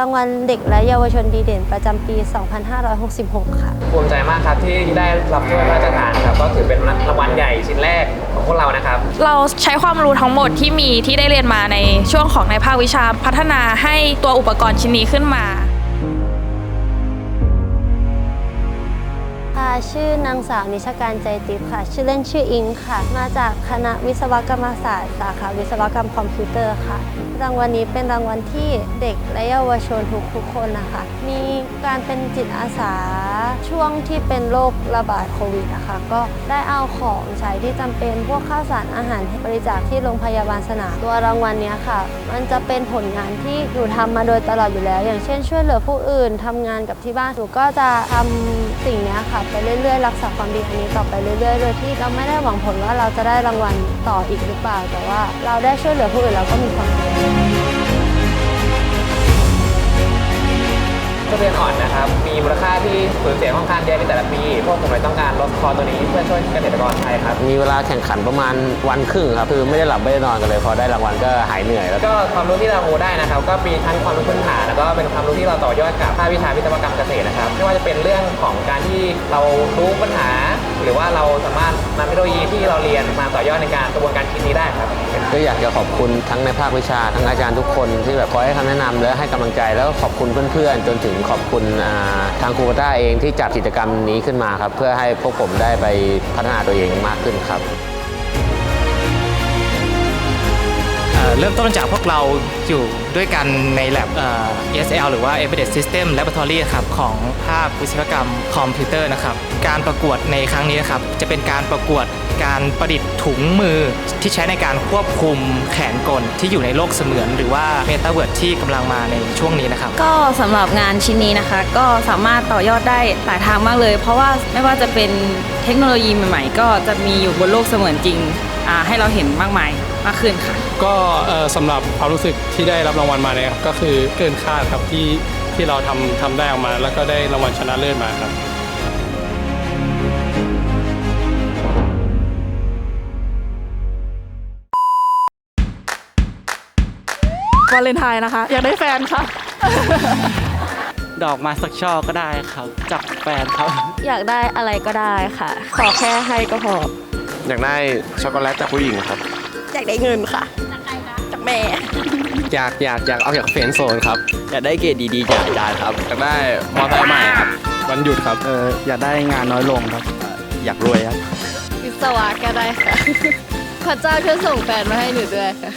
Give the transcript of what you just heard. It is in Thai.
รางวัลเด็กและเยาวชนดีเด่นประจำปี 2566 ค่ะ ภูมิใจมากครับที่ได้รับถ้วยพระราชทานครับก็ถือเป็นรางวัลใหญ่ชิ้นแรกของพวกเรานะครับ เราใช้ความรู้ทั้งหมดที่มีที่ได้เรียนมาในช่วงของในภาควิชาพัฒนาให้ตัวอุปกรณ์ชิ้นนี้ขึ้นมา ชื่อนางสาวนิชการใจติบค่ะ ชื่อเล่นชื่ออิงค่ะ มาจากคณะวิศวกรรมศาสตร์สาขาวิศวกรรมคอมพิวเตอร์ค่ะ รางวัลนี้เป็นรางวัลที่เด็กและเยาวชนทุกๆคนนะคะ มีการเป็นจิตอาสาช่วงที่เป็นโรคระบาดโควิดนะคะก็ได้เอาของใช้ที่จำเป็นพวกข้าวสารอาหารบริจาคที่โรงพยาบาลสนามตัวรางวัลนี้ค่ะ มันจะเป็นผลงานที่หนูทำมาโดยตลอดอยู่แล้ว อย่างเช่น ช่วยเหลือผู้อื่นทำงานกับที่บ้านหนูก็จะทำสิ่งนี้ค่ะไปเรื่อยๆ รักษาความดีอันนี้ต่อไปเรื่อยๆ โดยที่เราไม่ได้หวังผลว่าเราจะได้รางวัลต่ออีกหรือเปล่า แต่ว่าเราได้ช่วยเหลือผู้อื่นเราก็มีความสุข ทุเรียนอ่อนนะครับ มีมูลค่าที่สูญเสียค่อนข้างเยอะในแต่ละปี พวกผมเลยต้องการลดคอตัวนี้เพื่อช่วยเกษตรกรไทยครับ มีเวลาแข่งขันประมาณวันครึ่งครับ คือไม่ได้หลับไม่ได้นอนกันเลย พอได้รางวัลก็หายเหนื่อยแล้ว ก็ความรู้ที่เราได้นะครับ ก็มีทั้งความรู้พื้นฐานแล้วก็เป็นความรู้ที่เราต่อยอดกับภาควิชาวิศวกรรมเกษตรนะครับ ไม่ว่าจะเป็นเรื่องของการที่เรารู้ปัญหา หรือว่าเราสามารถนำเทคโนโลยีที่เราเรียนมาต่อยอดในการกระบวนการคิดนี้ได้ครับ ก็อยากจะขอบคุณทั้งในภาควิชาทั้งอาจารย์ทุกคนที่แบบคอยให้คำแนะนำและให้กำลังใจแล้วก็ขอบคุณเพื่อนๆจนถึงขอบคุณอ่าทางครูปต้าเองที่จัดกิจกรรมนี้ขึ้นมาครับ เพื่อให้พวกผมได้ไปพัฒนาตัวเองมากขึ้นครับ เริ่มต้นจากพวกเราอยู่ด้วยกันใน lab เอ่อ ESL หรือว่า Embedded System Laboratory ครับของภาควิศวกรรมคอมพิวเตอร์นะครับ การประกวดในครั้งนี้นะครับ จะเป็นการประกวดการประดิษฐ์ถุงมือที่ใช้ในการควบคุมแขนกลที่อยู่ในโลกเสมือน หรือว่า Metaverse ที่กำลังมาในช่วงนี้นะครับ ก็สำหรับงานชิ้นนี้นะคะ ก็สามารถต่อยอดได้หลายทางมากเลย เพราะว่าไม่ว่าจะเป็นเทคโนโลยีใหม่ๆ ก็จะมีอยู่บนโลกเสมือนจริง ให้เราเห็นมากมายมากขึ้นค่ะ ก็เอ่อสำหรับความรู้สึกที่ได้รับรางวัลมาเนี่ยครับก็คือเกินคาดครับที่ที่เราทำทำได้ออกมา แล้วก็ได้รางวัลชนะเลิศมาครับวาเลนไทน์นะคะ อยากได้แฟนค่ะ ดอกมาสักช่อก็ได้ครับจากแฟนครับ อยากได้อะไรก็ได้ค่ะ ขอแค่ให้ก็พอ อยากได้ช็อกโกแลตจากผู้หญิงครับ อยากได้เงินค่ะจากใครคะจากแม่ อยากอยากอยากเอาจากเฟรนด์โซนครับ อยากได้เกรดดีๆจากอาจารย์ครับ อยากได้มอเตอร์ไซค์ใหม่ครับ วันหยุดครับ เอออยากได้งานน้อยลงครับ อยากรวยครับวิศวะก็ได้ค่ะ พระเจ้าช่วยส่งแฟนมาให้หนูด้วยค่ะ